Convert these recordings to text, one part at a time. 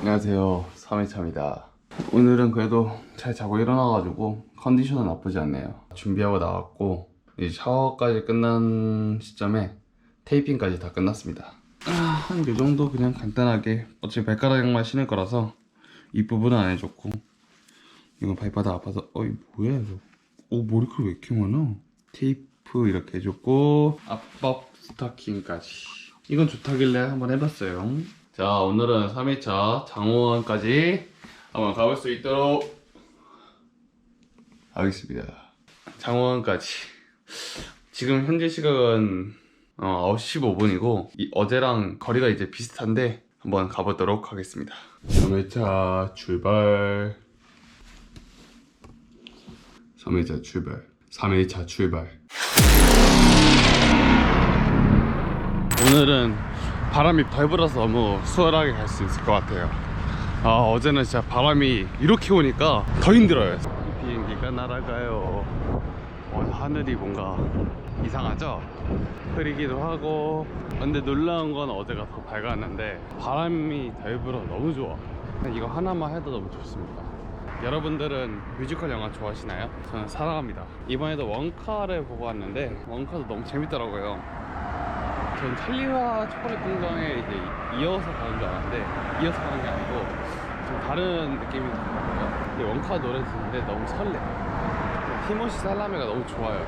안녕하세요. 3회차입니다. 오늘은 그래도 잘 자고 일어나가지고 컨디션은 나쁘지 않네요. 준비하고 나왔고 이제 샤워까지 끝난 시점에 테이핑까지 다 끝났습니다. 아, 한 요 정도 그냥 간단하게 어차피 발가락만 신을 거라서 이 부분은 안 해줬고 이건 발바닥 아파서 어이 뭐야 이거. 오 머리카락 왜 이렇게 많아? 테이프 이렇게 해줬고 앞밥 스타킹까지. 이건 좋다길래 한번 해봤어요 자 오늘은 3회차 장호원까지 한번 가볼 수 있도록 하겠습니다. 장호원까지. 지금 현재 시각은 어, 9시 15분이고 어제랑 거리가 이제 비슷한데 한번 가보도록 하겠습니다. 3회차 출발. 3회차 출발. 3회차 출발. 오늘은 바람이 덜 불어서 너무 수월하게 갈 수 있을 것 같아요. 아 어제는 진짜 바람이 이렇게 오니까 더 힘들어요. 이 비행기가 날아가요. 어, 하늘이 뭔가 이상하죠? 흐리기도 하고. 근데 놀라운 건 어제가 더 밝았는데 바람이 덜 불어. 너무 좋아. 이거 하나만 해도 너무 좋습니다. 여러분들은 뮤지컬 영화 좋아하시나요? 저는 사랑합니다. 이번에도 원카를 보고 왔는데 원카도 너무 재밌더라고요 전 찰리와 초콜릿 공장에 이제 이어서 가는 줄 알았는데 이어서 가는 게 아니고 좀 다른 느낌이 들더라고요. 근데 원카 노래 듣는데 너무 설레. 티모시 살라메가 너무 좋아요.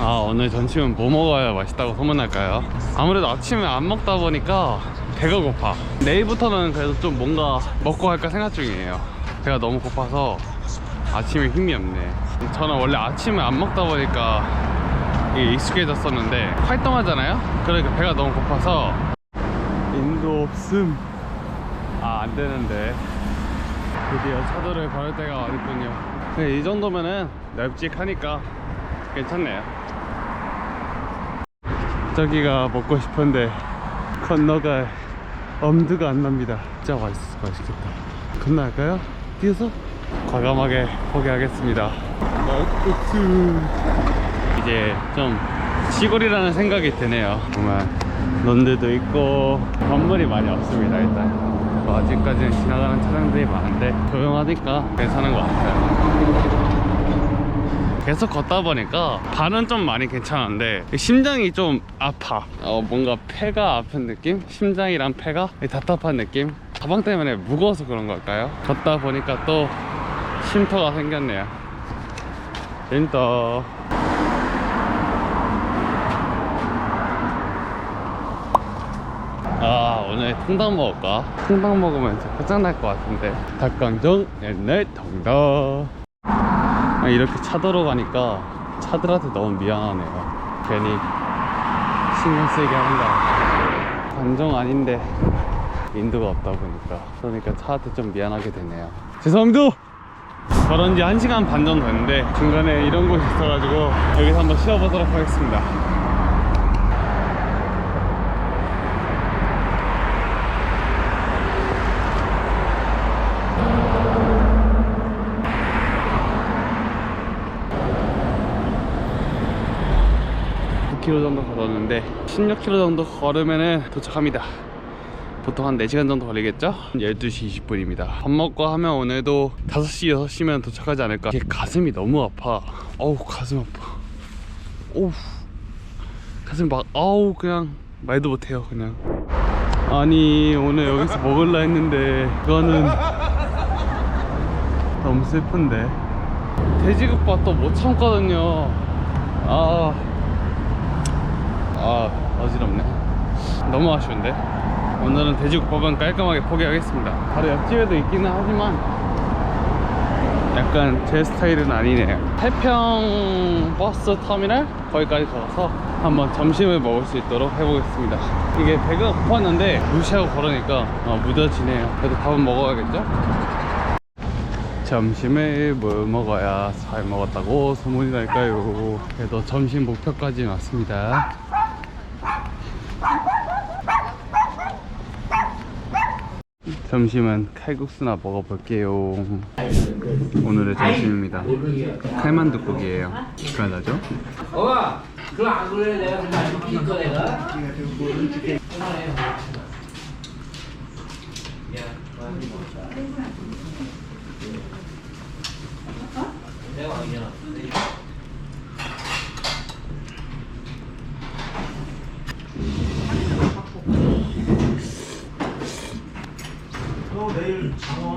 아 오늘 점심은 뭐 먹어야 맛있다고 소문날까요? 아무래도 아침에 안 먹다 보니까 배가 고파. 내일부터는 그래도 좀 뭔가 먹고 갈까 생각 중이에요. 배가 너무 고파서 아침에 힘이 없네. 저는 원래 아침에 안 먹다 보니까 익숙해졌었는데 활동하잖아요? 그러니까 배가 너무 고파서. 인도 없음. 아 안되는데. 드디어 차도를 걸을 때가 왔군요. 이 정도면은 널찍하니까 괜찮네요. 저기가 먹고 싶은데 건너갈 엄두가 안 납니다. 진짜 맛있, 맛있겠다. 건너갈까요? 뛰어서? 과감하게 포기하겠습니다. 막국수 이제 좀 시골이라는 생각이 드네요. 정말 런드도 있고 건물이 많이 없습니다 일단. 뭐 아직까지는 지나가는 차량들이 많은데 조용하니까 괜찮은 것 같아요. 계속 걷다 보니까 발은 좀 많이 괜찮은데 심장이 좀 아파. 어, 뭔가 폐가 아픈 느낌? 심장이랑 폐가? 답답한 느낌? 가방 때문에 무거워서 그런 걸까요? 걷다 보니까 또 쉼터가 생겼네요. 쉼터 아 오늘 통닭 먹을까? 통닭 먹으면 진짜 끝장날 것 같은데. 닭강정 옛날 통닭 아, 이렇게 차도로 가니까 차들한테 너무 미안하네요. 괜히 신경 쓰이게 한다. 감정 아닌데 인도가 없다 보니까. 그러니까 차한테 좀 미안하게 되네요. 죄송합니다. 걸은 지 1시간 반 정도 됐는데 중간에 이런 곳이 있어가지고 여기서 한번 쉬어보도록 하겠습니다 k m 정도 걸었는데 16km 정도 걸으면 도착합니다. 보통 한 4시간 정도 걸리겠죠? 12시 20분입니다. 밥 먹고 하면 오늘도 5시 6시면 도착하지 않을까? 이게 가슴이 너무 아파. 어우 가슴 아파. 어우. 가슴 막 아우 그냥 말도 못해요 그냥. 아니 오늘 여기서 먹을라 했는데 그거는 너무 슬픈데. 돼지국밥 또 못 참거든요. 아, 아 어지럽네 너무 아쉬운데 오늘은 돼지국밥은 깔끔하게 포기하겠습니다 바로 옆집에도 있기는 하지만 약간 제 스타일은 아니네요 태평 버스 터미널 거기까지 가서 한번 점심을 먹을 수 있도록 해보겠습니다 이게 배가 고팠는데 무시하고 걸으니까 어, 무뎌지네요 그래도 밥은 먹어야겠죠? 점심을 뭘 먹어야 잘 먹었다고 소문이 날까요? 그래도 점심 목표까지 왔습니다. 점심은 칼국수나 먹어볼게요. 오늘의 점심입니다. 칼만두국이에요. 기깔나죠? 엄마, 그럼 안 그래 내가 좀 많이 빌거 내가. 또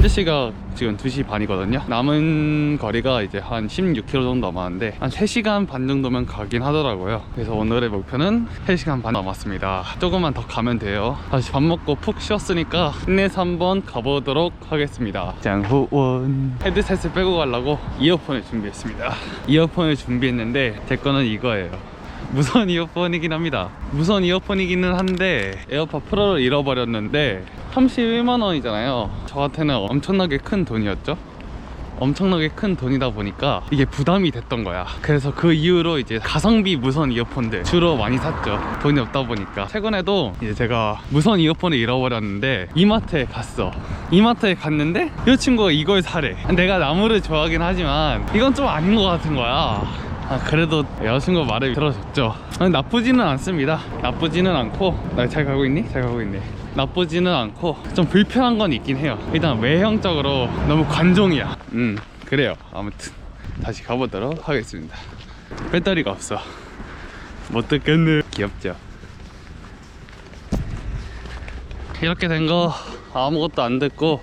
현재 시각 지금 2시 반이거든요. 남은 거리가 이제 한 16km 정도 남았는데 한 3시간 반 정도면 가긴 하더라고요. 그래서 오늘의 목표는 3시간 반 남았습니다. 조금만 더 가면 돼요. 다시 밥 먹고 푹 쉬었으니까 힘내서 한번 가보도록 하겠습니다. 장호원. 헤드셋을 빼고 가려고 이어폰을 준비했습니다. 이어폰을 준비했는데 제 거는 이거예요 무선 이어폰이긴 합니다. 무선 이어폰이기는 한데 에어팟 프로를 잃어버렸는데 31만 원이잖아요. 저한테는 엄청나게 큰 돈이었죠. 엄청나게 큰 돈이다 보니까 이게 부담이 됐던 거야. 그래서 그 이후로 이제 가성비 무선 이어폰들 주로 많이 샀죠. 돈이 없다 보니까. 최근에도 이제 제가 무선 이어폰을 잃어버렸는데 이마트에 갔어. 이마트에 갔는데 이 친구가 이걸 사래. 내가 나무를 좋아하긴 하지만 이건 좀 아닌 것 같은 거야. 아, 그래도 여자친구 말을 들어줬죠. 아니, 나쁘지는 않습니다. 나쁘지는 않고, 나 잘 가고 있니? 잘 가고 있네. 나쁘지는 않고, 좀 불편한 건 있긴 해요. 일단 외형적으로 너무 관종이야. 음, 그래요. 아무튼, 다시 가보도록 하겠습니다. 배터리가 없어. 못 듣겠네. 귀엽죠? 이렇게 된 거 아무것도 안 듣고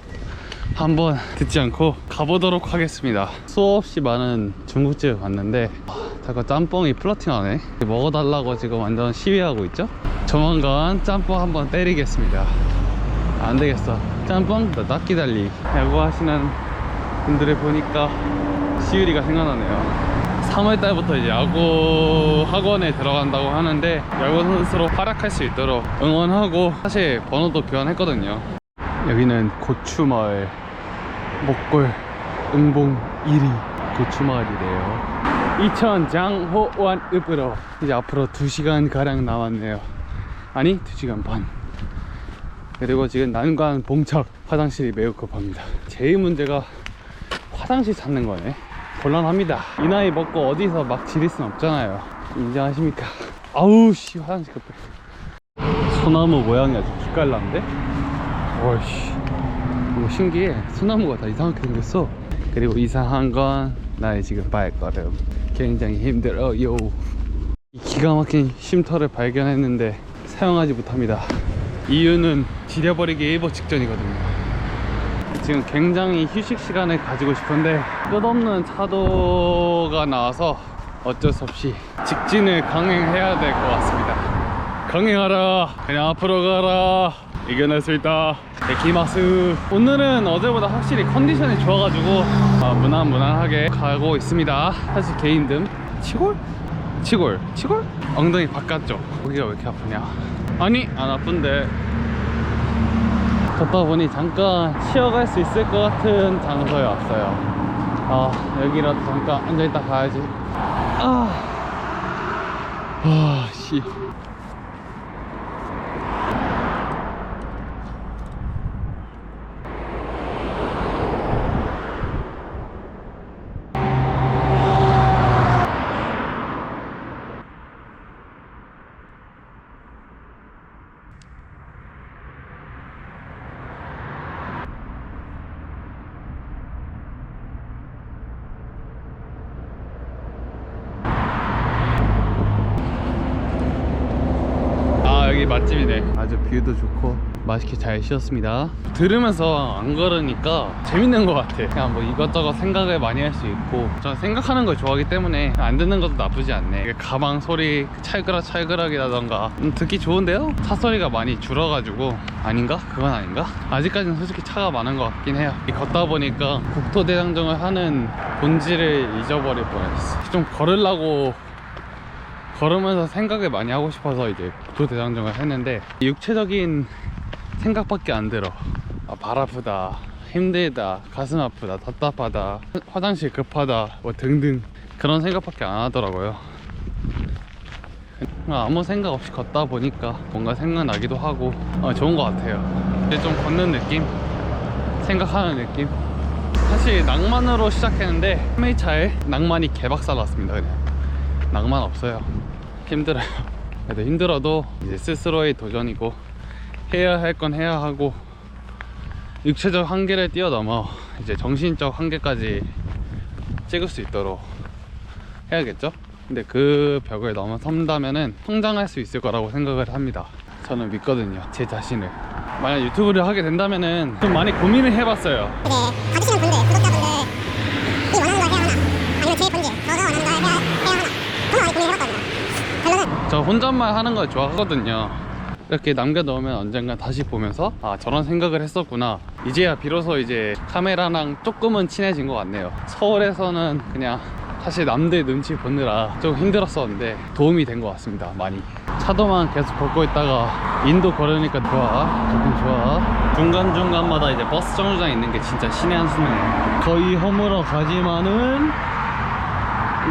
한번 듣지 않고 가보도록 하겠습니다 수없이 많은 중국집에 갔는데 아, 잠깐 짬뽕이 플러팅하네. 먹어달라고 지금 완전 시위하고 있죠? 조만간 짬뽕 한번 때리겠습니다. 안 되겠어. 짬뽕? 나 기달리. 야구 하시는 분들을 보니까 시유리가 생각나네요. 3월달부터 이제 야구 학원에 들어간다고 하는데 야구 선수로 활약할 수 있도록 응원하고 사실 번호도 교환했거든요. 여기는 고추마을 목골 응봉 1위 고추마을이래요. 이천 장호원 읍으로 이제 앞으로 2시간 가량 남았네요. 아니 2시간 반. 그리고 지금 난관 봉착 화장실이 매우 급합니다. 제일 문제가 화장실 찾는 거네. 곤란합니다. 이 나이 먹고 어디서 막 지릴 순 없잖아요. 인정하십니까? 아우 씨 화장실 급해. 소나무 모양이 아주 기깔난데? 어이씨. 이거 신기해. 소나무가 다 이상하게 생겼어. 그리고 이상한 건 나의 지금 발걸음. 굉장히 힘들어요. 이 기가 막힌 쉼터를 발견했는데 사용하지 못합니다. 이유는 지려버리기 일보 직전이거든요. 지금 굉장히 휴식 시간을 가지고 싶은데 끝없는 차도가 나와서 어쩔 수 없이 직진을 강행해야 될 것 같습니다 강행하라. 그냥 앞으로 가라. 이겨낼 수 있다. 데키마스. 오늘은 어제보다 확실히 컨디션이 좋아가지고 아, 무난무난하게 가고 있습니다. 사실 개인듦 치골? 치골. 치골? 엉덩이 바깥쪽. 여기가 왜 이렇게 아프냐? 아니 안 아픈데. 걷다 보니 잠깐 쉬어갈 수 있을 것 같은 장소에 왔어요. 아 여기라도 잠깐 앉아있다 가야지. 아, 아, 씨. 맛있게 잘 쉬었습니다. 들으면서 안 걸으니까 재밌는 것 같아. 그냥 뭐 이것저것 생각을 많이 할 수 있고 저는 생각하는 걸 좋아하기 때문에 안 듣는 것도 나쁘지 않네. 가방 소리 찰그락 찰그락이라던가. 음, 듣기 좋은데요? 차 소리가 많이 줄어가지고. 아닌가? 그건 아닌가? 아직까지는 솔직히 차가 많은 것 같긴 해요. 이 걷다 보니까 국토대장정을 하는 본질을 잊어버릴 뻔했어. 좀 걸으려고 걸으면서 생각을 많이 하고 싶어서 이제 국토대장정을 했는데 육체적인 생각밖에 안 들어. 아, 발 아프다 힘들다 가슴 아프다 답답하다 화장실 급하다 뭐 등등 그런 생각밖에 안 하더라고요. 아무 생각 없이 걷다 보니까 뭔가 생각나기도 하고 어, 좋은 것 같아요. 이제 좀 걷는 느낌? 생각하는 느낌? 사실 낭만으로 시작했는데 3일차에 낭만이 개박살 났습니다 그냥. 낭만 없어요. 힘들어요. 그래도 힘들어도 이제 스스로의 도전이고 해야 할 건 해야 하고 육체적 한계를 뛰어넘어 이제 정신적 한계까지 찍을 수 있도록 해야겠죠? 근데 그 벽을 넘어선다면은 성장할 수 있을 거라고 생각을 합니다. 저는 믿거든요. 제 자신을. 만약 유튜브를 하게 된다면은 좀 많이 고민을 해봤어요. 이제 봐주시는 분들, 구독자분들이 원하는 걸 해야 하나 아니면 제 본질, 저가 원하는 걸 해야, 해야 하나 그런 많이 고민해봤거든요 결론은 저 혼잣말 하는 걸 좋아하거든요. 이렇게 남겨 놓으면 언젠가 다시 보면서 아 저런 생각을 했었구나. 이제야 비로소 이제 카메라랑 조금은 친해진 것 같네요. 서울에서는 그냥 사실 남들 눈치 보느라 좀 힘들었었는데 도움이 된 것 같습니다 많이. 차도만 계속 걷고 있다가 인도 걸으니까 좋아. 조금 좋아. 중간중간마다 이제 버스 정류장 있는 게 진짜 신의 한 수네 거의 허물어 가지만은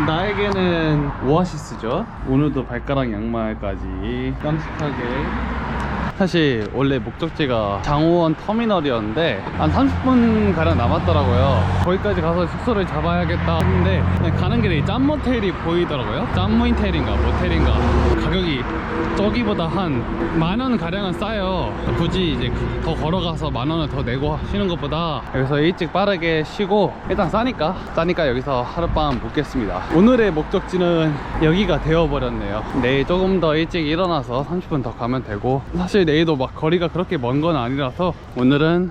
나에게는 오아시스죠. 오늘도 발가락 양말까지 깜찍하게. 사실 원래 목적지가 장호원 터미널이었는데 한 30분 가량 남았더라고요. 거기까지 가서 숙소를 잡아야겠다 했는데 가는 길에 이짬 모텔이 보이더라고요. 짬 모텔인가 모텔인가 가격이 저기보다 한 만 원 가량은 싸요. 굳이 이제 더 걸어가서 만 원을 더 내고 쉬는 것보다 여기서 일찍 빠르게 쉬고 일단 싸니까 싸니까 여기서 하룻밤 묵겠습니다. 오늘의 목적지는 여기가 되어버렸네요. 내일 조금 더 일찍 일어나서 30분 더 가면 되고 사실 내일도 막 거리가 그렇게 먼 건 아니라서 오늘은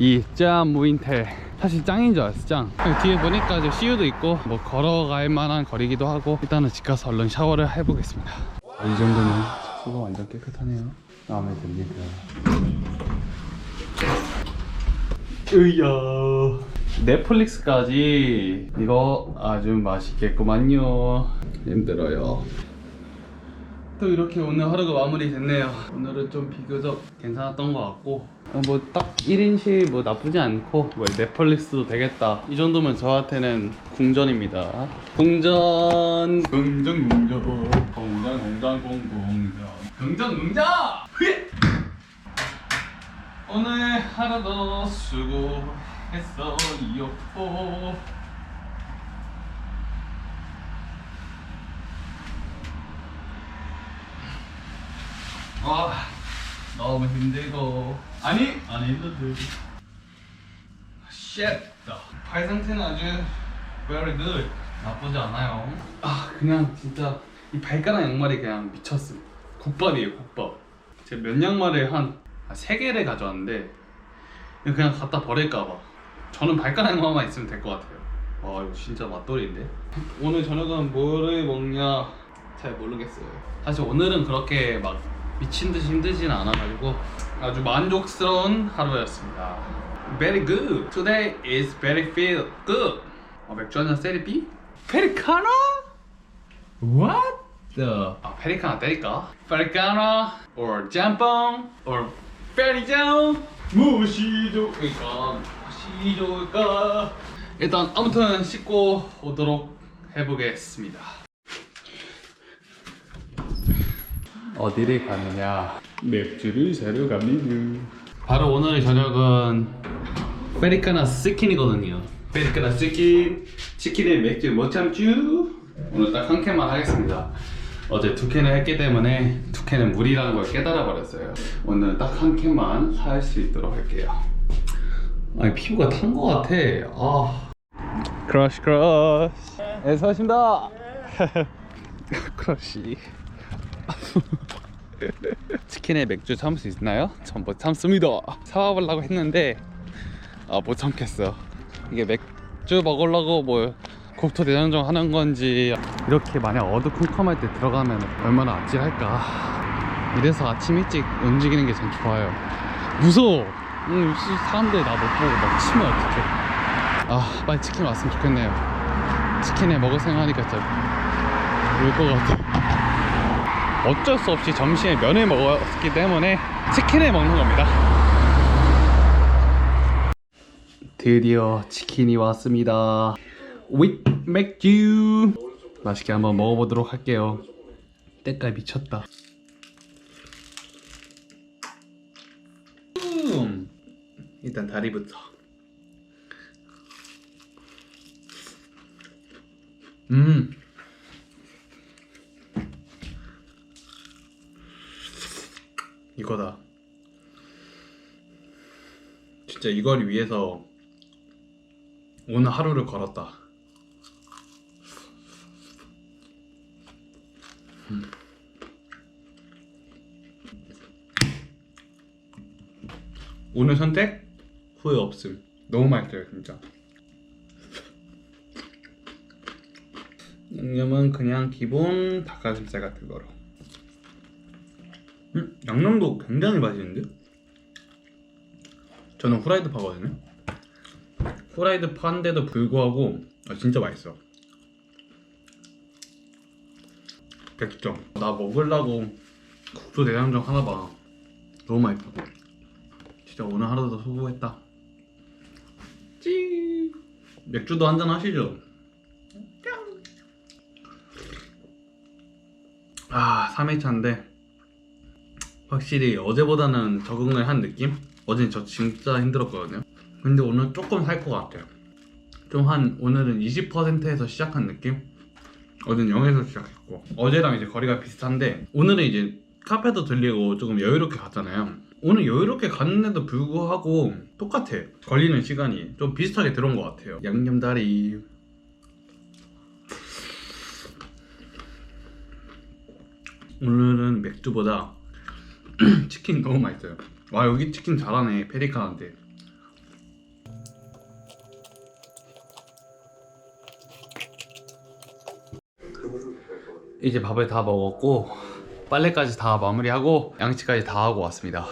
이짱 무인텔 사실 짱인 줄 알았어 짱. 뒤에 보니까 이제 CU도 있고 뭐 걸어갈 만한 거리기도 하고 일단은 집 가서 얼른 샤워를 해보겠습니다. 이 정도면 숙소가 완전 깨끗하네요. 마음에 듭니다. 으야. 넷플릭스까지. 이거 아주 맛있겠구만요. 힘들어요 또 이렇게 오늘 하루가 마무리 됐네요. 오늘은 좀 비교적 괜찮았던 것 같고 뭐딱 1인실 뭐 나쁘지 않고 뭐 넷플릭스도 되겠다. 이 정도면 저한테는 궁전입니다. 궁전! 궁전 궁전 궁전 궁전 궁전 궁전 궁전! 오늘 하루도 수고했어요 와 너무 힘들고. 아니? 안 힘들고 쉣! 발 상태는 아주 very good. 나쁘지 않아요. 아 그냥 진짜 이 발가락 양말이 그냥 미쳤어 국밥이에요 국밥. 제가 면 양말을 한 3개를 가져왔는데 이거 그냥 갖다 버릴까봐. 저는 발가락 양말만 있으면 될 것 같아요. 와 이거 진짜 맛돌이인데? 오늘 저녁은 뭐를 먹냐? 잘 모르겠어요. 사실 오늘은 그렇게 막 미친 듯이 힘들지는 않아가지고 아주 만족스러운 하루였습니다. Very good. Today is very feel good. 어, 맥주 한잔 세리비? 페리카나? What the? 아 페리카나 때릴까? 페리카나 or 짬뽕 or 페리장 무엇이 좋을까 무엇이 좋을까. 일단 아무튼 씻고 오도록 해보겠습니다 어디를 가느냐? 맥주를 사러 갑니다. 바로 오늘의 저녁은 페리카나 치킨이거든요. 페리카나 치킨 치킨에 맥주 못 참쭈 오늘 딱 한 캔만 하겠습니다. 어제 두 캔을 했기 때문에 두 캔은 물이라는 걸 깨달아 버렸어요. 오늘 딱 한 캔만 살 수 있도록 할게요. 아니 피부가 탄 거 같아. 아. 크러쉬 크러쉬. 네 수고하셨습니다. 크러쉬 치킨에 맥주 참을 수 있나요? 전 못 참습니다. 사와보려고 했는데 아 못 참겠어. 이게 맥주 먹으려고 뭐 국토 대장정 하는 건지 이렇게 만약 어두컴컴할 때 들어가면 얼마나 아찔할까. 이래서 아침 일찍 움직이는 게참 좋아요. 무서워. 음, 사람들 나 못 보고 막 치면 어떡해. 아 빨리 치킨 왔으면 좋겠네요. 치킨에 먹을 생각하니까 진짜 울것 같아. 어쩔 수 없이 점심에 면을 먹었기 때문에 치킨을 먹는 겁니다. 드디어 치킨이 왔습니다. with 맥주 맛있게 한번 먹어보도록 할게요. 때깔 미쳤다. 음, 일단 다리부터. 음. 거다. 진짜 이걸 위해서 오늘 하루를 걸었다. 음. 오늘 선택 후회 없음. 너무 맛있어요, 진짜. 양념은 그냥 기본 닭가슴살 같은 거로. 음, 양념도 굉장히 맛있는데? 저는 후라이드 파거든요. 후라이드 파인데도 불구하고 아, 진짜 맛있어. 100점. 나 먹으려고 국수 대장정 하나 봐. 너무 맛있어. 진짜 오늘 하루도 수고했다. 찌. 맥주도 한잔 하시죠. 짠. 아, 3회차인데 확실히 어제보다는 적응을 한 느낌? 어제는 저 진짜 힘들었거든요. 근데 오늘 조금 살 것 같아요. 좀 한 오늘은 20%에서 시작한 느낌? 어제는 0에서 시작했고 어제랑 이제 거리가 비슷한데 오늘은 이제 카페도 들리고 조금 여유롭게 갔잖아요. 오늘 여유롭게 갔는데도 불구하고 똑같아. 걸리는 시간이 좀 비슷하게 들어온 것 같아요. 양념다리. 오늘은 맥주보다 치킨 너무 맛있어요. 와 여기 치킨 잘하네 페리카한테. 이제 밥을 다 먹었고 빨래까지 다 마무리하고 양치까지 다 하고 왔습니다.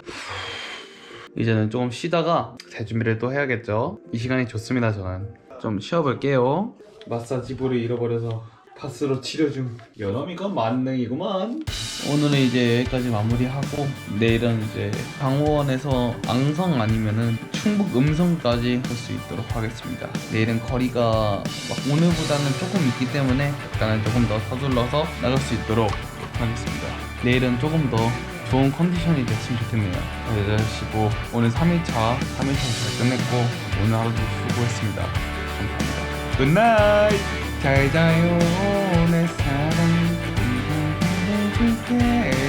이제는 조금 쉬다가 재준비를 또 해야겠죠. 이 시간이 좋습니다 저는. 좀 쉬어볼게요. 마사지볼을 잃어버려서 파스로 치료 중. 여놈이건 만능이구만. 오늘은 이제 여기까지 마무리하고 내일은 이제 강원에서 앙성 아니면은 충북 음성까지 갈 수 있도록 하겠습니다. 내일은 거리가 막 오늘보다는 조금 있기 때문에 약간은 조금 더 서둘러서 나갈 수 있도록 하겠습니다. 내일은 조금 더 좋은 컨디션이 됐으면 좋겠네요. 다들 쉬고 오늘 3일차, 3일차 잘 끝냈고 오늘 하루도 수고했습니다. 감사합니다. 굿나잇! 잘 자요 내 사랑 해줄게